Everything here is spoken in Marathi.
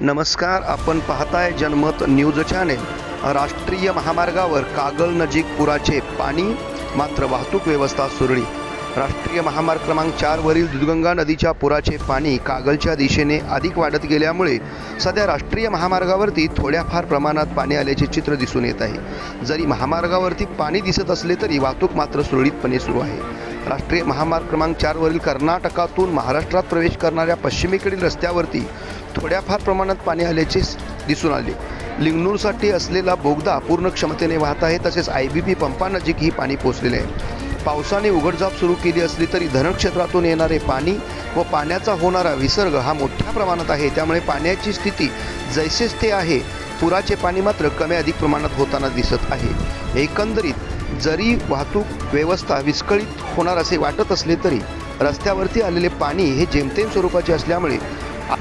नमस्कार आपण पाहताय जनमत न्यूज चॅनेल. राष्ट्रीय महामार्गावर कागल नजीक पुराचे पाणी मात्र वाहतूक व्यवस्था सुरळी राष्ट्रीय महामार्ग क्रमांक चारवरील दुधगंगा नदीच्या पुराचे पाणी कागलच्या दिशेने अधिक वाढत गेल्यामुळे सध्या राष्ट्रीय महामार्गावरती थोड्याफार प्रमाणात पाणी आल्याचे चित्र दिसून येत आहे. जरी महामार्गावरती पाणी दिसत असले तरी वाहतूक मात्र सुरळीतपणे सुरू आहे. राष्ट्रीय महामार्ग क्रमांक चारवरील कर्नाटकातून महाराष्ट्रात प्रवेश करणाऱ्या पश्चिमेकडील रस्त्यावरती थोड्याफार प्रमाणात पाणी आल्याचे दिसून आले. लिंगणूरसाठी असलेला बोगदा पूर्ण क्षमतेने वाहत आहे तसेच आय बी पी पंपानजीकही पाणी पोचलेले आहे. पावसाने उघडझाप सुरू केली असली तरी धरणक्षेत्रातून येणारे पाणी व पाण्याचा होणारा विसर्ग हा मोठ्या प्रमाणात आहे. त्यामुळे पाण्याची स्थिती जैसेच ते आहे. पुराचे पाणी मात्र कमी अधिक प्रमाणात होताना दिसत आहे. एकंदरीत जरी वाहतूक व्यवस्था विस्कळीत होणार असे वाटत असले तरी रस्त्यावरती आलेले पाणी हे जेमतेम स्वरूपाचे असल्यामुळे आ-